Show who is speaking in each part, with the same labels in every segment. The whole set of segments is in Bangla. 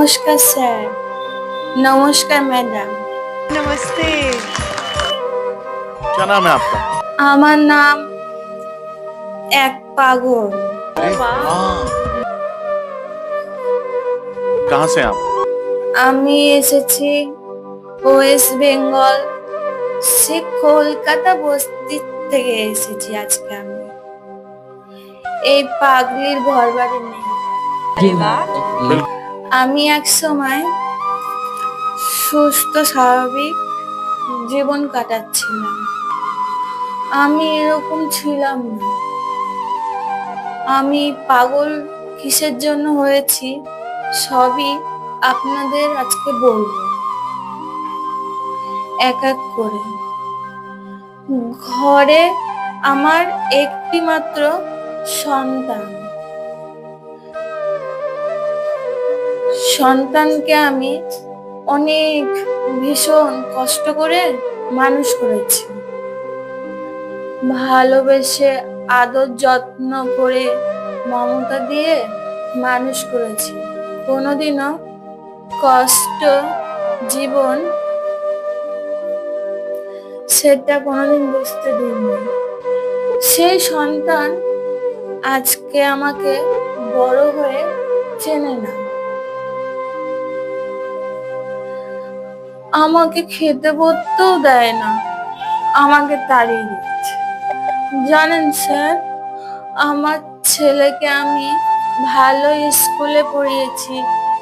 Speaker 1: নমস্কার স্যার নমস্কার ম্যাডাম
Speaker 2: नमस्ते
Speaker 3: क्या नाम है आपका
Speaker 1: আমার নাম এক পাগল
Speaker 3: हाँ कहाँ से हैं आप
Speaker 1: আমি এসেছি ওয়েস্ট বেঙ্গল সে কলকাতা বস্তি থেকে এসেছি আজকে আমি এই পাগলির ঘর বাড়ি নেই আমি এক সময় সুস্থ, স্বাভাবিক জীবন কাটাচ্ছিলাম। আমি এরকম ছিলাম না। আমি পাগল কিসের জন্য হয়েছি সবই আপনাদের আজকে বলব। এক এক করে। ঘরে আমার একটি মাত্র সন্তান। সন্তানকে আমি অনেক ভীষণ কষ্ট করে মানুষ করেছি। ভালোবেসে আদর যত্ন করে মমতা দিয়ে মানুষ করেছি। কোনোদিনও কষ্ট জীবন সেটা কোনোদিন বুঝতে দিইনি সেই সন্তান আজকে আমাকে বড় হয়ে চেনে না। আমাকে খেতে পড়তেও দেয় না। আমাকে তাড়িয়ে দিচ্ছে। জানেন স্যার আমার ছেলেকে আমি ভালো স্কুলে পড়িয়েছি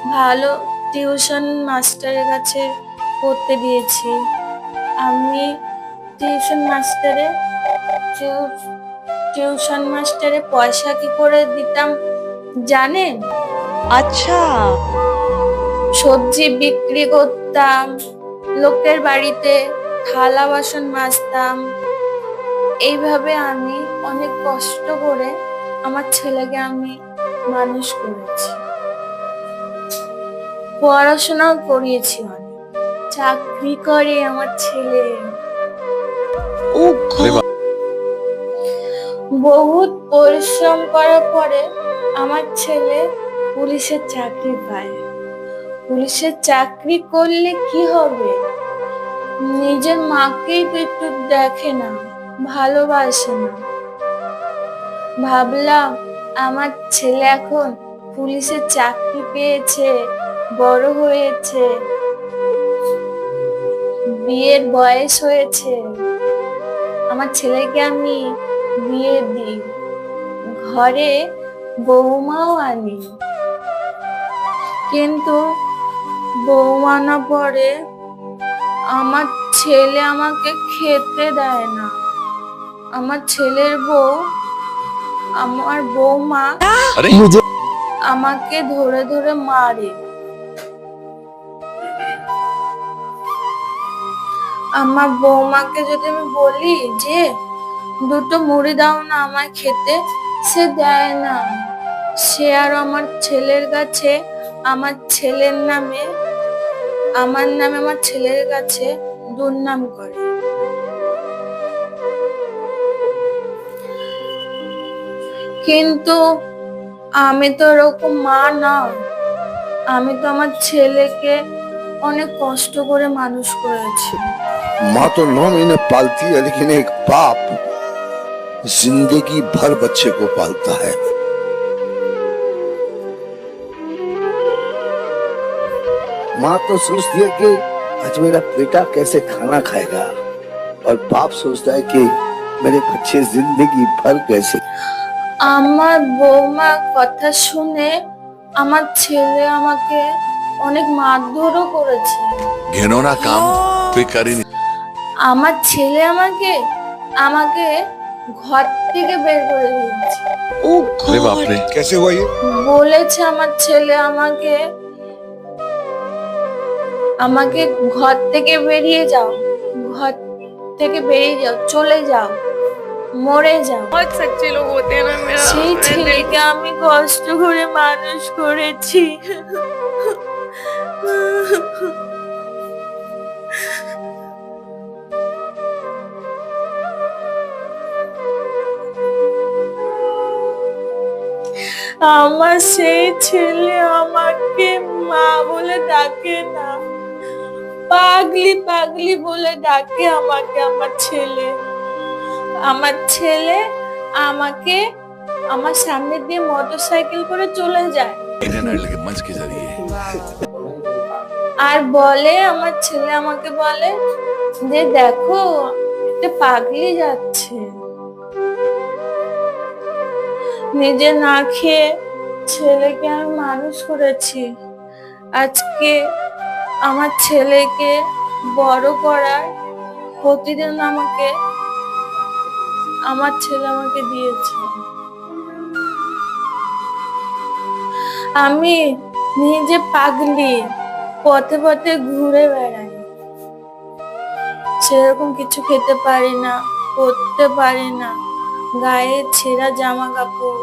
Speaker 1: ভালো টিউশন মাস্টারের কাছে পড়তে দিয়েছি। আমি টিউশন মাস্টারে টিউশন মাস্টারে পয়সা কি করে দিতাম জানেন?
Speaker 2: আচ্ছা।
Speaker 1: সবজি বিক্রি করতাম লোকের বাড়িতে থালা বাসন মাজতাম। এইভাবে আমি অনেক কষ্ট করে আমার ছেলেকে আমি মানুষ করেছি। পড়াশোনাও করিয়েছি অনেক। চাকরি করে আমার ছেলে। বহুত পরিশ্রম করার পরে আমার ছেলে পুলিশের চাকরি পায়। পুলিশের চাকরি করলে কি হবে? নিজের মাকেই তো একটু দেখে না, ভালোবাসে না। ভাবলাম, আমার ছেলে এখন পুলিশের চাকরি পেয়েছে, বড় হয়েছে, বিয়ের বয়স হয়েছে। আমার ছেলেকে আমি বিয়ে দিই, ঘরে বৌমাও আনি। কিন্তু বৌমানা পরে আমার ছেলে আমাকে খেতে দেয় না। আমার ছেলের বউ আমার বৌমা আমাকে ধরে ধরে মারে। আমার বৌমাকে যদি আমি বলি যে দুটো মুড়ি দাও না আমায় খেতে সে দেয় না। সে আর আমার ছেলের কাছে আমার ছেলের নামে আমার নামে আমার ছেলের কাছে দুর্নাম করে কিন্তু আমি তো ওরকম মা না আমি তো আমার ছেলেকে অনেক কষ্ট করে মানুষ করেছি
Speaker 4: माँ तो नौ महीने पालती है लेकिन एक बाप जिंदगी भर बच्चे को पालता है माँ तो सोचती है कि आज मेरा बेटा कैसे खाना खाएगा और बाप सोचता है कि मेरे बच्चे जिंदगी भर कैसे
Speaker 1: আমার বৌমা কথা শুনে আমার ছেলে আমাকে অনেক মারধরও করেছে
Speaker 3: घिनौना काम कोई कर ही नहीं
Speaker 1: আমার ছেলে আমাকে আমাকে ঘর থেকে বের করে দিয়েছে
Speaker 2: ओ
Speaker 3: अरे बाप
Speaker 2: गॉड
Speaker 3: रे
Speaker 4: कैसे हुआ ये
Speaker 1: বলেছে আমার ছেলে আমাকে আমাকে ঘর থেকে বেরিয়ে যাও। ঘর থেকে বেরিয়ে যাও চলে যাও মরে যাও। সেই ছেলেকে আমি কষ্ট করে মানুষ করেছি। আমার সেই ছেলে আমাকে মা বলে ডাকে না। পাগলি পাগলি বলে ডাকে আমাকে আমার ছেলে। আমার ছেলে আমাকে আমার সামনে দিয়ে মোটর সাইকেল করে চলে যায়। আর বলে, আমার ছেলে আমাকে বলে যে, দেখো, একটা পাগলি যাচ্ছে। নিজে না খেয়ে ছেলেকে আমি মানুষ করেছি। আজকে আমার ছেলেকে বড় করার প্রতিদিন আমাকে, আমার ছেলে আমাকে দিয়েছে। আমি নিজে পাগলি, পথে পথে ঘুরে বেড়াই। সেরকম কিছু খেতে পারি না পরতে পারি না, গায়ে ছেঁড়া জামা কাপড়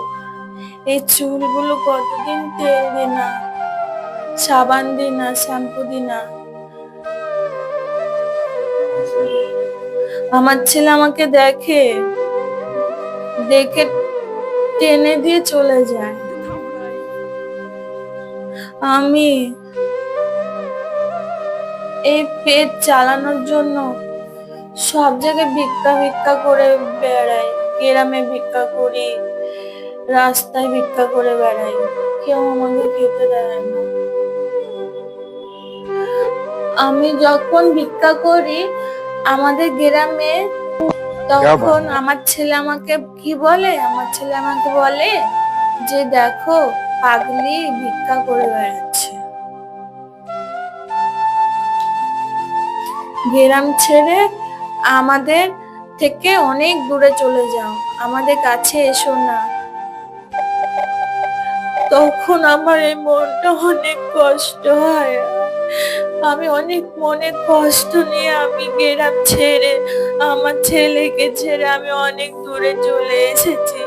Speaker 1: এই চুলগুলো কতদিন দি না? সাবান দি না, শ্যাম্পু দি না। আমার ছেলে আমাকে দেখে দেখে টেনে দিয়ে চলে যায়। আমি এই পেট চালানোর জন্য সব জায়গায় ভিক্ষা ভিক্ষা করে বেড়াই। গ্রামে ভিক্ষা করি, রাস্তায় ভিক্ষা করে বেড়াই। কেউ আমাকে খেতে দেয় না। আমি যখন ভিক্ষা করি আমাদের গ্রামে তখন আমার ছেলে আমাকে কি বলে? আমার ছেলে আমাকে বলে যে দেখো পাগলি ভিক্ষা করে বেড়াচ্ছে। গ্রাম ছেড়ে আমাদের থেকে অনেক দূরে চলে যাও আমাদের কাছে এসো না। তখন আমার এই মনটা অনেক কষ্ট হয়। আমি অনেক মনে কষ্ট নিয়ে আমি গ্রাম ছেড়ে আমার ছেলেকে ছেড়ে আমি অনেক দূরে চলে এসেছি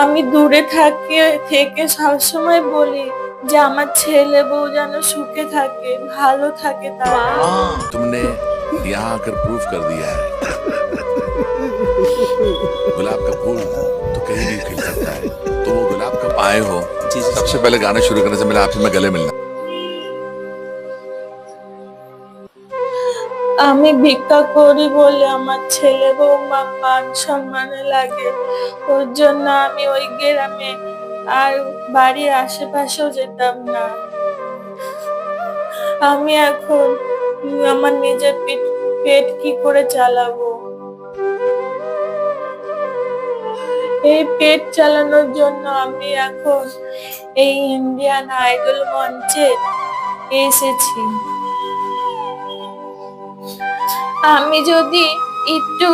Speaker 1: আমি দূরে থাকি থেকে সবসময় বলি যে আমার ছেলে বউ যেন সুখে থাকে ভালো থাকে তারা
Speaker 3: हाँ तुमने यहाँ आकर प्रूफ कर दिया है गुलाब का फूल आए हो सबसे पहले गाना शुरू करने से पहले आपसे मैं गले मिलना
Speaker 1: আমি ভিক্ষা করি বলে আমার ছেলে বৌমা মান সম্মানে লাগে ওর জন্য আমি ওই গ্রামে আর বাড়ির আশেপাশেও যেতাম না আমি এখন আমার নিজের পেট পেট কি করে চালাবো এই পেট চালানোর জন্য আমি এখন এই ইন্ডিয়ান আইডল মঞ্চে এসেছি আমি যদি একটু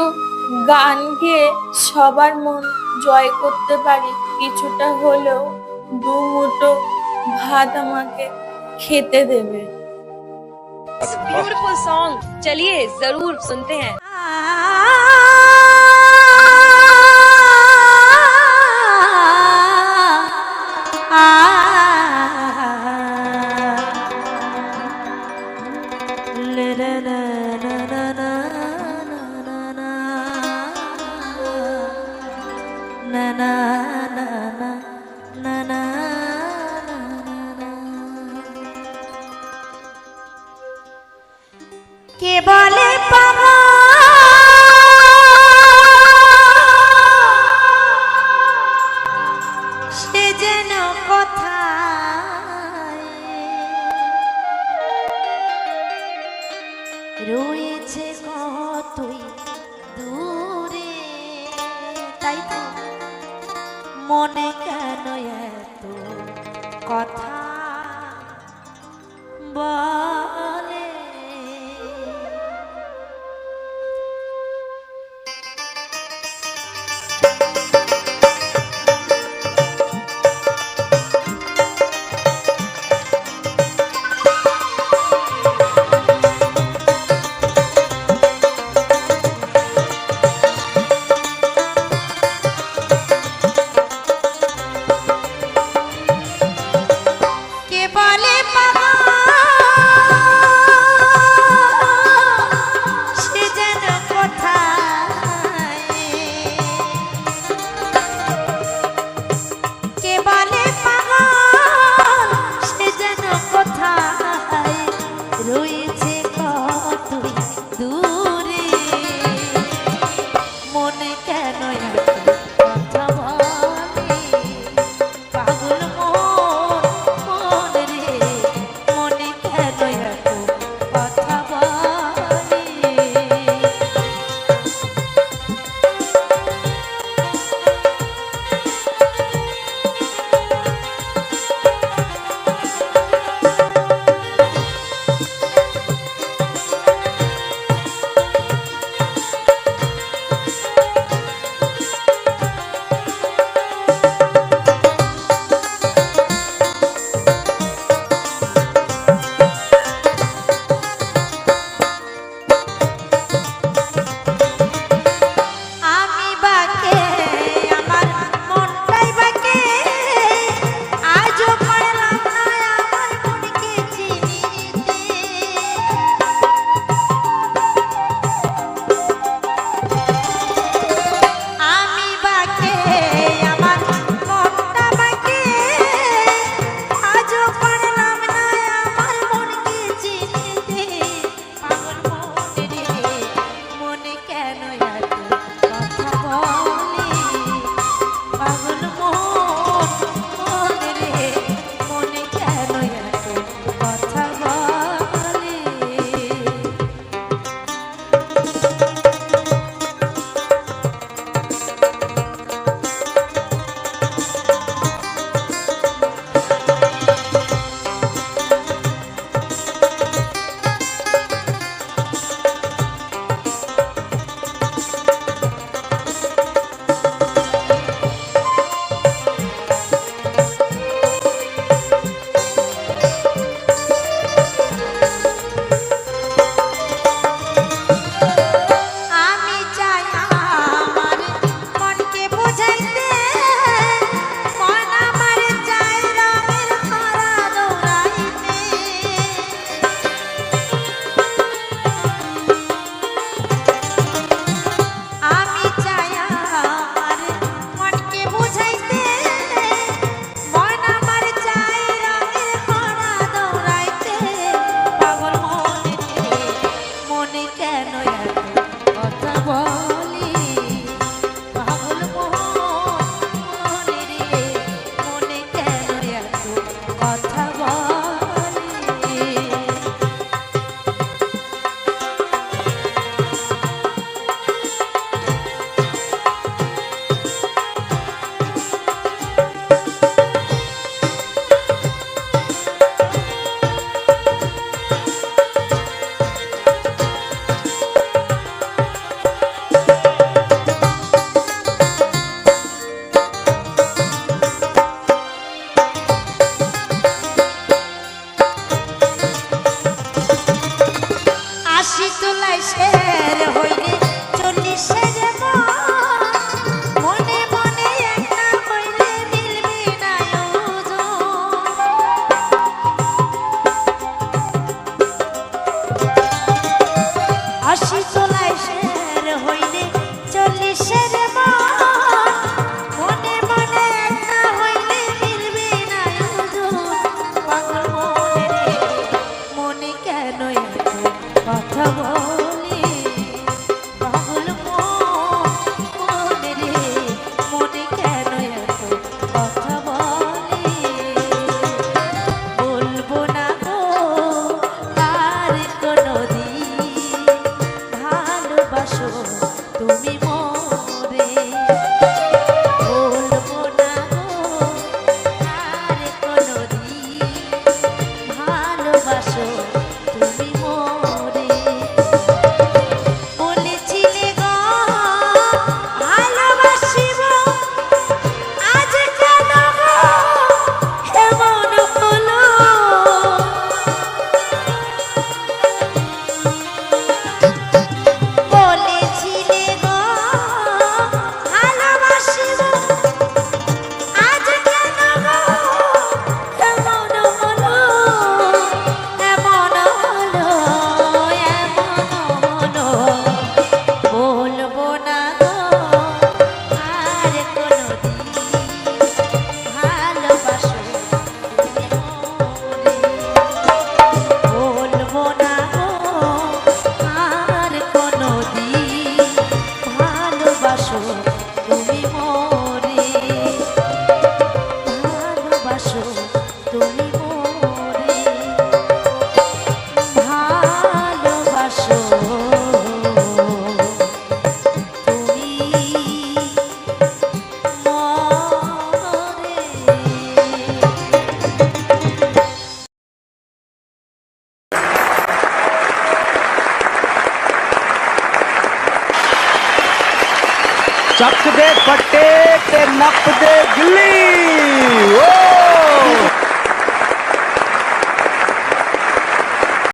Speaker 1: গান গেয়ে সবার মন জয় করতে পারি কিছুটা হলেও দু মুঠো ভাত আমাকে খেতে দেবে
Speaker 2: ब्यूटीफुल सॉन्ग चलिए जरूर सुनते हैं
Speaker 5: কে মনে কেন এত কথা? বলে। शहर हो ভালোবাসো